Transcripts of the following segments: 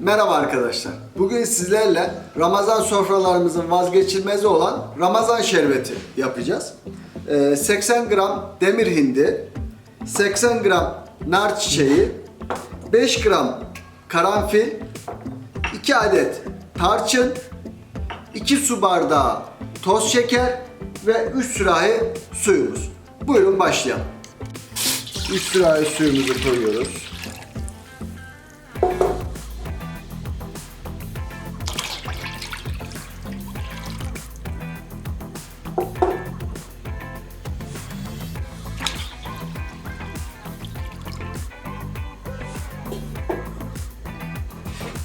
Merhaba arkadaşlar. Bugün sizlerle Ramazan sofralarımızın vazgeçilmezi olan Ramazan şerbeti yapacağız. Ee, 80 gram demir hindi, 80 gram nar çiçeği, 5 gram karanfil, 2 adet tarçın, 2 su bardağı toz şeker ve 3 sürahi suyumuz. Buyurun başlayalım. 3 sürahi suyumuzu koyuyoruz.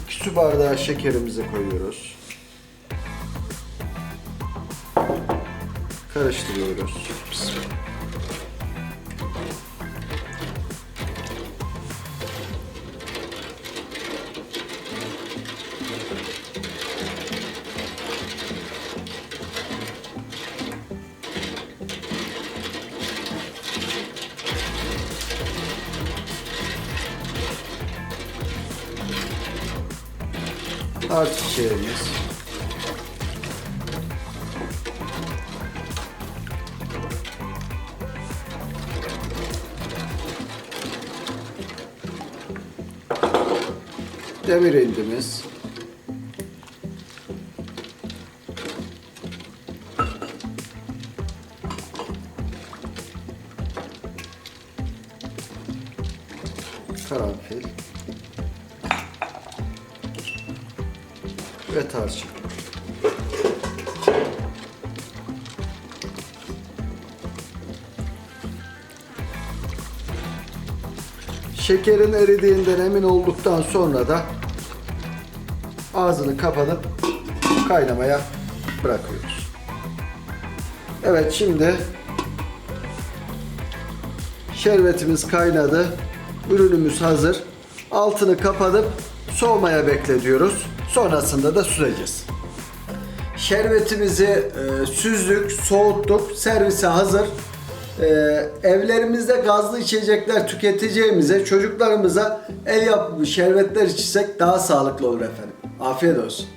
Su bardağı şekerimizi koyuyoruz. Karıştırıyoruz. Nar çiçeğimiz. Demir indimiz. Karanfil. ve tarçın. Şekerin eridiğinden emin olduktan sonra da ağzını kapatıp kaynamaya bırakıyoruz. Evet şimdi şerbetimiz kaynadı. Ürünümüz hazır. Altını kapatıp soğumaya bekletiyoruz. Sonrasında da süreceğiz. Şerbetimizi e, süzdük, soğuttuk, servise hazır. E, evlerimizde gazlı içecekler tüketeceğimize, çocuklarımıza el yapımı şerbetler içsek daha sağlıklı olur efendim. Afiyet olsun.